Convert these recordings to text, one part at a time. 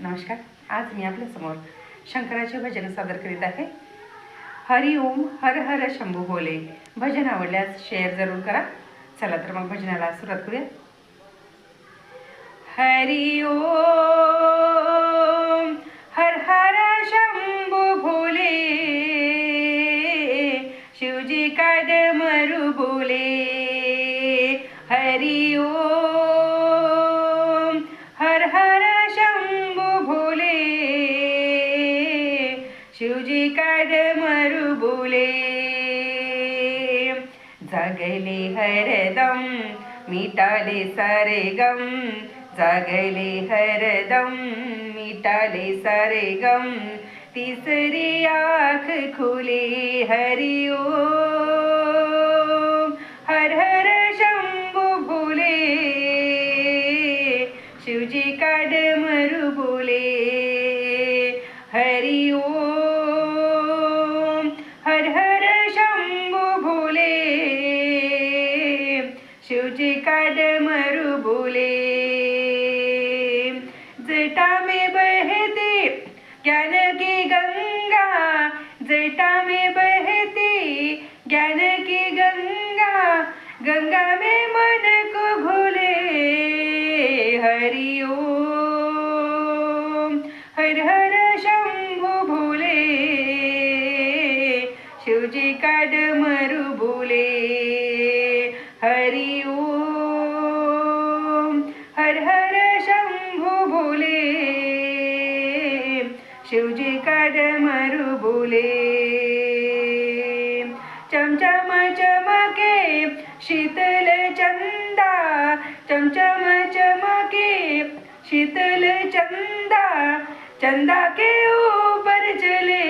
नमस्कार आज मी आपल्यासमोर शंकराचे भजन सादर करीत आहे. हरि ओम हर हर शंभू बोले. भजन आवडल्यास शेअर जरूर करा. चला तर मग भजनाला सुरुवात करूया. हरि ओम हर हर शंभू भोले शिवजी काड मरू बोले. हरि ओम शिवजी काढ मरु बोले जागले हरदम मिटाले सारे गम जागले हरदम मिटाले सारे गम तिसरी आँख खुले हरि हर हर शंभू बोले शिवजी काढ मरु बोले शिवजी काड मरु बोले. जटा में बहती ज्ञान की गंगा. जटा में बहती ज्ञान की गंगा. गंगा में मन को घोले हरि ओम. हर हर शंभु भोले. शिवजी काड मरु बोले. शिवजी काड मरू बोले. चमचम चमके शीतल चंदा. चमचम चमके शीतल चंदा. चंदा के ऊपर चले.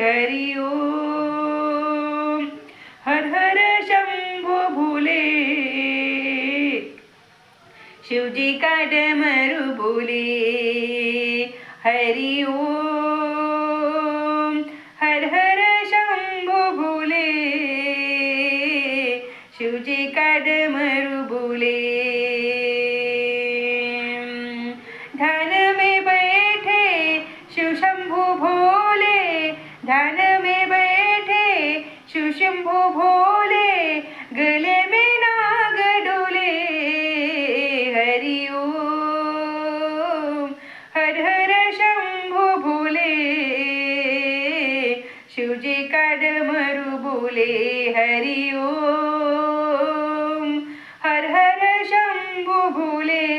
हरि ओम. हर हर शंभु भोले. शिवजी का डमरू बोले. हरि ओम. हर हर शंभु भोले. शिवजी का डमरू बोले हरि ओम हर हर शंभु भोले